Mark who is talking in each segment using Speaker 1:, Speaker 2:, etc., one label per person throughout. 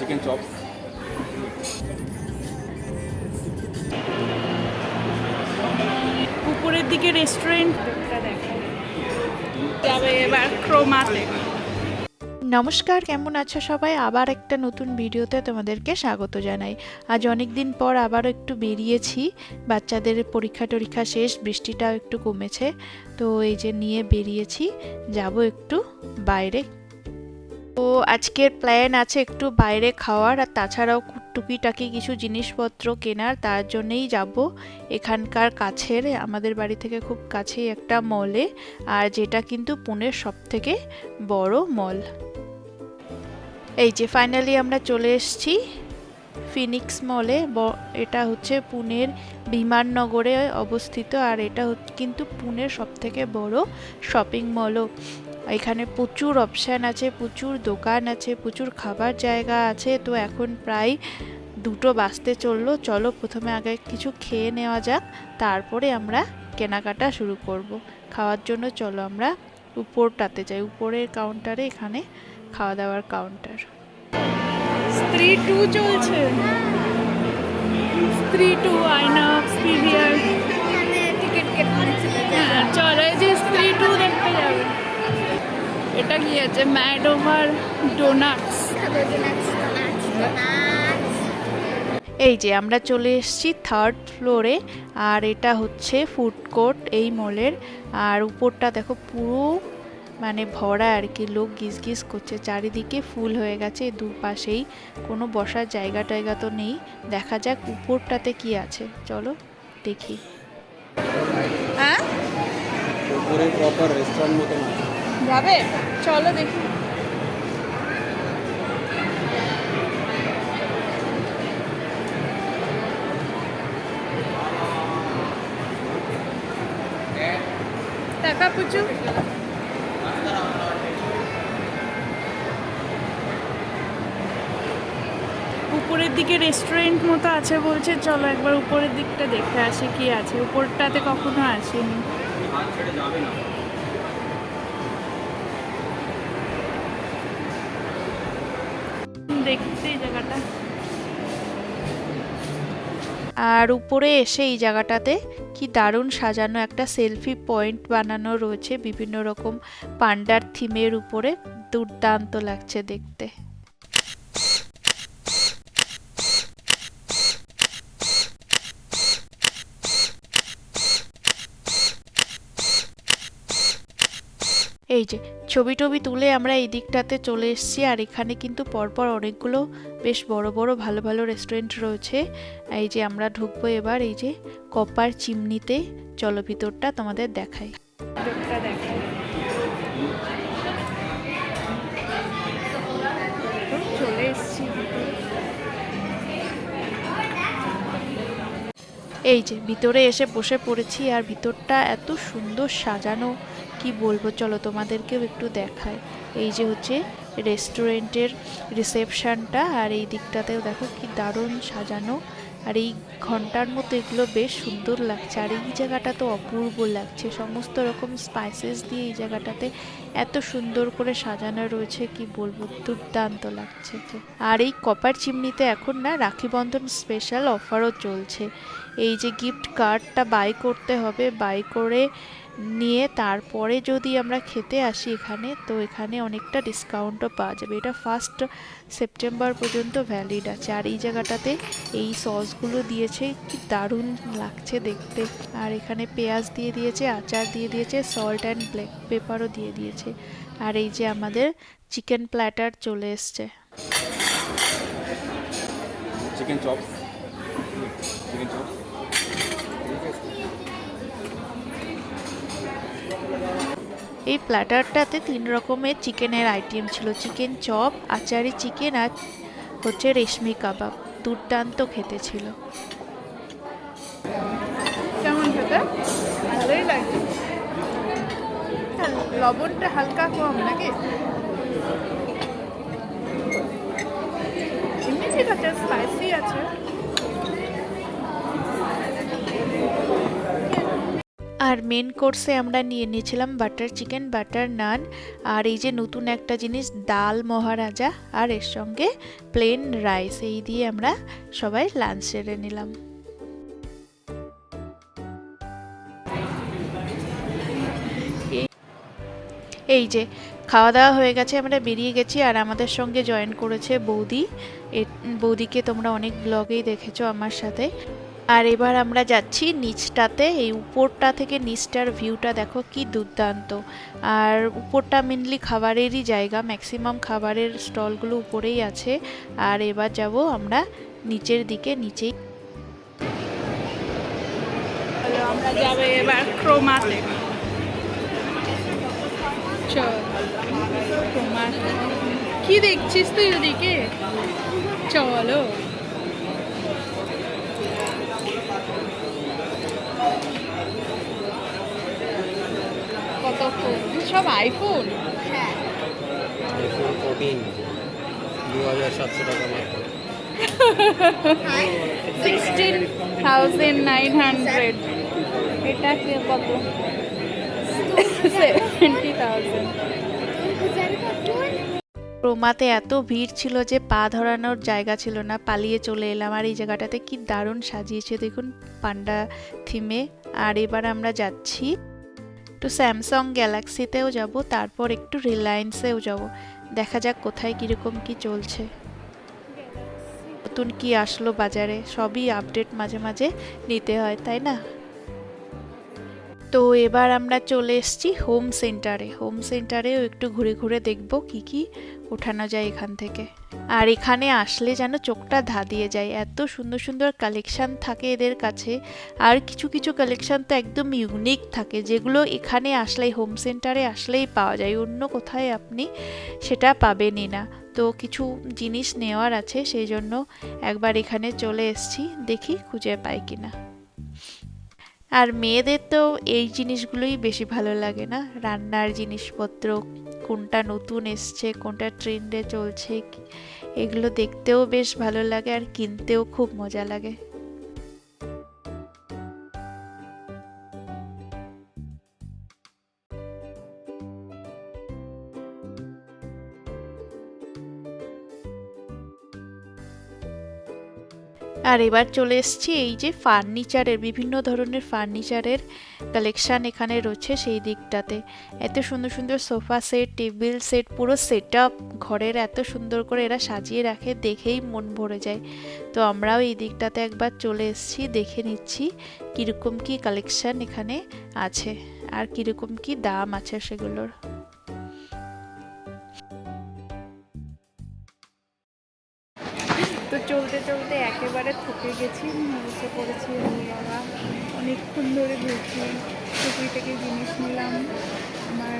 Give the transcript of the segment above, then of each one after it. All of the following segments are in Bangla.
Speaker 1: chicken chops.
Speaker 2: উপরের দিকে রেস্টুরেন্ট যাবে এবার ক্রোমাতে।
Speaker 3: নমস্কার কেমন আছো সবাই? আবার একটা নতুন ভিডিওতে তোমাদেরকে স্বাগত জানাই। আজ অনেক দিন পর আবারও একটু বেরিয়েছি। বাচ্চাদের পরীক্ষা টরীক্ষা শেষ বৃষ্টিটাও একটু কমেছে। তো এই যে নিয়ে বেরিয়েছি যাব একটু বাইরে। তো আজকের প্ল্যান আছে একটু বাইরে খাওয়ার, আর তাছাড়াও টুকিটাকি কিছু জিনিসপত্র কেনার, তার জন্যেই যাব। এখানকার কাছের, আমাদের বাড়ি থেকে খুব কাছেই একটা মলে আর যেটা কিন্তু পুনের সব থেকে বড় মল এই যে ফাইনালি আমরা চলে এসেছি ফিনিক্স মলে এটা হচ্ছে পুনের বিমাননগরে অবস্থিত, আর এটা কিন্তু পুনের সব থেকে বড় শপিং মলও এখানে প্রচুর অপশান আছে, প্রচুর দোকান আছে, প্রচুর খাবার জায়গা আছে। তো এখন প্রায় দুটো বাজতে চলল। চলো প্রথমে আগে কিছু খেয়ে নেওয়া যাক, তারপরে আমরা কেনাকাটা শুরু করব। খাওয়ার জন্য চলো আমরা উপরটাতে যাই, উপরের কাউন্টারে এখানে খাওয়া দাওয়ার কাউন্টার
Speaker 2: স্ত্রী টু চলছে। স্ত্রী টু আইনক্স পিভিআর
Speaker 4: টিকিট কেটে।
Speaker 2: এটা কি আছে? ম্যাডোভার ডোনাটস
Speaker 3: এই যে আমরা চলে এসেছি থার্ড ফ্লোরে আর এটা হচ্ছে ফুড কোর্ট এই মলের আর উপরটা দেখো পুরো মানে ভরা আর কি লোক গিজ গিজ করছে। চারিদিকে ফুল হয়ে গেছে দুপাশেই। কোনো বসার জায়গা টায়গা তো নেই। দেখা যাক উপরটাতে কি আছে। চলো দেখি।
Speaker 2: হ্যাঁ
Speaker 1: প্রপার রেস্টুরেন্ট
Speaker 2: যাবে? চলো দেখি। টাকা উপরের দিকে রেস্টুরেন্ট মতো আছে বলছে, চলো একবার উপরের দিকটা দেখে আসি কি আছে। উপরটাতে কখনো আসিনি।
Speaker 3: আর উপরে এসে এই জায়গাটাতে কি দারুণ সাজানো একটা সেলফি পয়েন্ট বানানো রয়েছে, বিভিন্ন রকম পান্ডার থিমের উপরে। দুর্দান্ত লাগছে দেখতে। এই যে ছবি টবি তুলে আমরা এই দিকটাতে চলে এসেছি আর এখানে কিন্তু পরপর অনেকগুলো বেশ বড় বড় ভালো ভালো রেস্টুরেন্ট রয়েছে। এই যে আমরা ঢুকবো এবার এই যে কপার চিমনিতে। চলো ভিতরটা তোমাদের দেখাই।
Speaker 2: চলে এসছি
Speaker 3: এই যে ভিতরে এসে বসে পড়েছি আর ভিতরটা এত সুন্দর সাজানো। কি বলব? চলো তোমাদেরকেও একটু দেখায় এই যে হচ্ছে রেস্টুরেন্টের রিসেপশনটা আর এই দিকটাতেও দেখো কি দারুণ সাজানো। আর এই ঘণ্টার মতো এগুলো বেশ সুন্দর লাগছে। আর এই জায়গাটা তো অপূর্ব লাগছে। সমস্ত রকম স্পাইসেস দিয়ে এই জায়গাটাতে এত সুন্দর করে সাজানো রয়েছে, কি বলব? দুর্দান্ত লাগছে আর এই কপার চিমনিতে এখন না রাখি বন্ধন স্পেশাল অফারও চলছে। এই যে গিফট কার্ডটা বাই করতে হবে। বাই করে নিয়ে তারপরে যদি আমরা খেতে আসি এখানে, তো এখানে অনেকটা ডিসকাউন্টও পাওয়া যাবে। এটা ফার্স্ট সেপ্টেম্বর পর্যন্ত ভ্যালিড আছে। আর এই জায়গাটাতে এই সসগুলো দিয়েছে, কি দারুণ লাগছে দেখতে। আর এখানে পেঁয়াজ দিয়ে দিয়েছে, আচার দিয়ে দিয়েছে সল্ট অ্যান্ড ব্ল্যাক পেপারও দিয়ে দিয়েছে। আর এই যে আমাদের চিকেন প্ল্যাটার চলে এসছে।
Speaker 1: চিকেন চপস চিকেন চপস
Speaker 3: এই প্ল্যাটারটাতে তিন রকমের চিকেনের আইটেম ছিল। চিকেন চপ, আচারি চিকেন আর হচ্ছে রেশমি কাবাব। দুর্দান্ত খেতে ছিল।
Speaker 2: কেমন ভালোই লবণটা হালকা কম নাকি? স্পাইসি আছে।
Speaker 3: আর মেন কোর্সে আমরা নিয়ে নিয়েছিলাম বাটার চিকেন বাটার নান আর এই যে নতুন একটা জিনিস, ডাল মহারাজা আর এর সঙ্গে প্লেন রাইস এই দিয়ে আমরা সবাই লাঞ্চ সেরে নিলাম। এই যে খাওয়া দাওয়া হয়ে গেছে, আমরা বেরিয়ে গেছি আর আমাদের সঙ্গে জয়েন করেছে বৌদি। বৌদিকে তোমরা অনেক ব্লগেই দেখেছ আমার সাথে। আর এবার আমরা যাচ্ছি নিচটাতে। এই উপরটা থেকে নিচটার ভিউটা দেখো কি দুর্দান্ত। আর উপরটা মেনলি খাবারেরই জায়গা ম্যাক্সিমাম খাবারের স্টলগুলো উপরেই আছে। আর এবার যাব আমরা নিচের দিকে, নিচেই।
Speaker 2: আমরা যাব এবার চল কি দেখছিস তুই ওদিকে? চলো কত ফোন সব আইফোন
Speaker 4: হ্যাঁ
Speaker 1: আইফোন ফোরটিন দু হাজার সাতশো টাকা মাত্র।
Speaker 2: সিক্সটিন থাউজেন্ড নাইন হান্ড্রেড এটা কত? সেভেন্টি থাউজেন্ড
Speaker 4: হাজার
Speaker 3: রোমাতে এত ভিড় ছিল যে পা ধরানোর জায়গা ছিল না পালিয়ে চলে এলাম। আর এই জায়গাটাতে কি দারুণ সাজিয়েছে দেখুন পান্ডা থিমে। আর এবার আমরা যাচ্ছি একটু স্যামসাং গ্যালাক্সিতেও যাব, তারপর একটু রিলায়েন্সেও যাব। দেখা যাক কোথায় কীরকম কি চলছে। নতুন কি আসলো বাজারে, সবই আপডেট মাঝে মাঝে নিতে হয়, তাই না? তো এবার আমরা চলে এসেছি হোম সেন্টারে। হোম সেন্টারেও একটু ঘুরে ঘুরে দেখব কি কি ওঠানো যায় এখান থেকে। আর এখানে আসলে যেন চোখটা ধাঁধিয়ে যায়। এত সুন্দর সুন্দর কালেকশান থাকে এদের কাছে। আর কিছু কিছু কালেকশান তো একদম ইউনিক থাকে, যেগুলো এখানে আসলেই হোম সেন্টারে আসলেই পাওয়া যায়। অন্য কোথায় আপনি সেটা পাবেনই না। তো কিছু জিনিস নেওয়ার আছে, সেই জন্য একবার এখানে চলে এসেছি, দেখি খুঁজে পাই কিনা। আর মেয়েদের তো এই জিনিসগুলোই বেশি ভালো লাগে না? রান্নার জিনিসপত্র কোনটা নতুন এসছে, কোনটা ট্রেন্ডে চলছে, এগুলো দেখতেও বেশ ভালো লাগে আর কিনতেও খুব মজা লাগে। আর এবার চলে এসেছি এই যে ফার্নিচারের, বিভিন্ন ধরনের ফার্নিচারের কালেকশান এখানে রয়েছে সেই দিকটাতে। এত সুন্দর সুন্দর সোফা সেট, টেবিল সেট, পুরো সেট আপ ঘরের এত সুন্দর করে এরা সাজিয়ে রাখে, দেখেই মন ভরে যায়। তো আমরাও এই দিকটাতে একবার চলে এসেছি, দেখে নিচ্ছি কীরকম কি কালেকশান এখানে আছে আর কীরকম কি দাম আছে সেগুলোর।
Speaker 2: থকে গেছি বসে পড়েছি আমি বাবা অনেকক্ষণ ধরে ঘুরছি। টুকি থেকে জিনিস নিলাম, আমার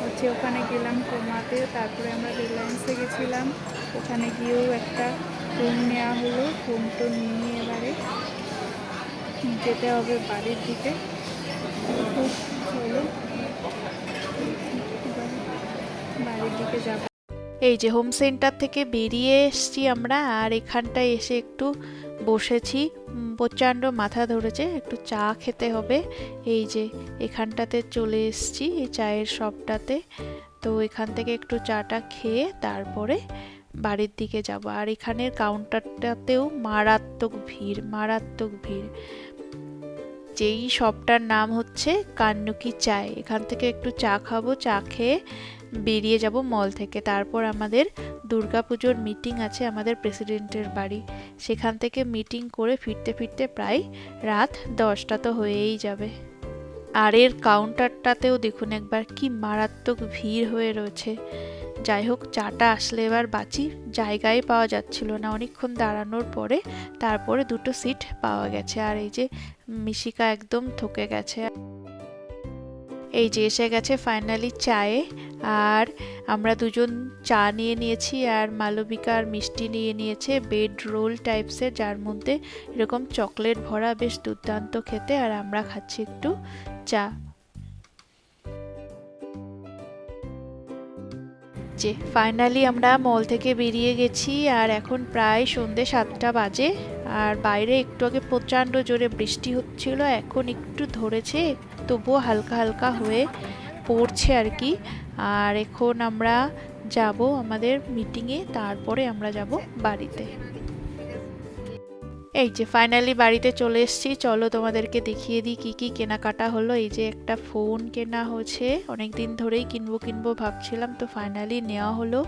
Speaker 2: হচ্ছে ওখানে গেলাম কোমাতে, তারপরে আমরা রিলায়েন্সে গেছিলাম। ওখানে গিয়েও একটা ফোন নেওয়া হলো ফোন তো নিয়ে এবারে যেতে হবে বাড়ির দিকে। বাড়ির দিকে যাব।
Speaker 3: এই যে হোম সেন্টার থেকে বেরিয়ে এসছি আমরা, আর এখানটায় এসে একটু বসেছি। প্রচণ্ড মাথা ধরেছে, একটু চা খেতে হবে। এই যে এখানটাতে চলে এসছি, এই চায়ের শপটাতে। তো এখান থেকে একটু চাটা খেয়ে তারপরে বাড়ির দিকে যাব। আর এখানের কাউন্টারটাতেও মারাত্মক ভিড় মারাত্মক ভিড়। যেই শপটার নাম হচ্ছে কান্নুকি চায়। এখান থেকে একটু চা খাব, চা খেয়ে বেরিয়ে যাব মল থেকে। তারপর আমাদের দুর্গাপুজোর মিটিং আছে আমাদের প্রেসিডেন্টের বাড়ি। সেখান থেকে মিটিং করে ফিরতে ফিরতে প্রায় রাত দশটা তো হয়েই যাবে। আর এর কাউন্টারটাতেও দেখুন একবার কি মারাত্মক ভিড় হয়ে রয়েছে। যাই হোক, চাটা আসলে এবার বাঁচি, জায়গায় পাওয়া যাচ্ছিল না। অনেকক্ষণ দাঁড়ানোর পরে তারপরে দুটো সিট পাওয়া গেছে। আর এই যে মিশিকা একদম থকে গেছে। এই যে এসে গেছে ফাইনালি চায়ে, আর আমরা দুজন চা নিয়ে নিয়েছি, আর মালবিকা আর মিষ্টি নিয়ে নিয়েছে বেড রোল টাইপসের যার মধ্যে এরকম চকলেট ভরা বেশ দুর্দান্ত খেতে, আর আমরা খাচ্ছি একটু চা। যে ফাইনালি আমরা মল থেকে বেরিয়ে গেছি, আর এখন প্রায় সন্ধে সাতটা বাজে, আর বাইরে একটু আগে প্রচণ্ড জোরে বৃষ্টি হচ্ছিল, এখন একটু ধরেছে তবুও হালকা হালকা হয়ে পড়ছে আর কি। আর এখন আমরা যাব আমাদের মিটিংয়ে তারপরে আমরা যাব বাড়িতে। এই যে ফাইনালি বাড়িতে চলে এসেছি। চলো তোমাদেরকে দেখিয়ে দিই কী কী কেনাকাটা হলো। এই যে একটা ফোন কেনা হয়েছে অনেক দিন ধরেই কিনবো কিনবো ভাবছিলাম, তো ফাইনালি নেওয়া হলো।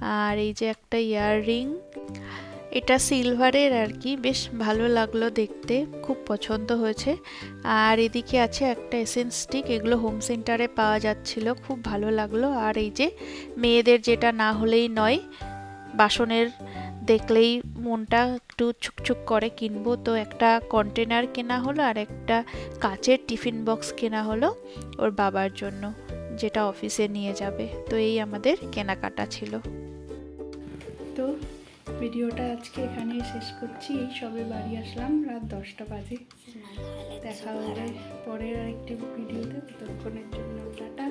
Speaker 3: আর এই যে একটা ইয়াররিং এটা সিলভারের আর কি বেশ ভালো লাগল দেখতে, খুব পছন্দ হয়েছে। আর এদিকে আছে একটা এসেন্স স্টিক এগুলো হোম সেন্টারে পাওয়া যাচ্ছিল, খুব ভালো লাগল। আর এই যে মেয়েদের যেটা না হলেই নয়, বাসনের দেখলেই মনটা একটু ছুকছুক করে, কিনবো তো একটা কন্টেনার কেনা হলো আর একটা কাচের টিফিন বক্স কেনা হলো ওর বাবার জন্য, যেটা অফিসে নিয়ে যাবে। তো এই আমাদের কেনাকাটা ছিল।
Speaker 2: তো ভিডিওটা আজকে এখানেই শেষ করছি। এই সবে বাড়ি আসলাম, রাত দশটা বাজে। দেখা হবে পরের আরেকটি ভিডিওতে, ততক্ষণের জন্য টাটা।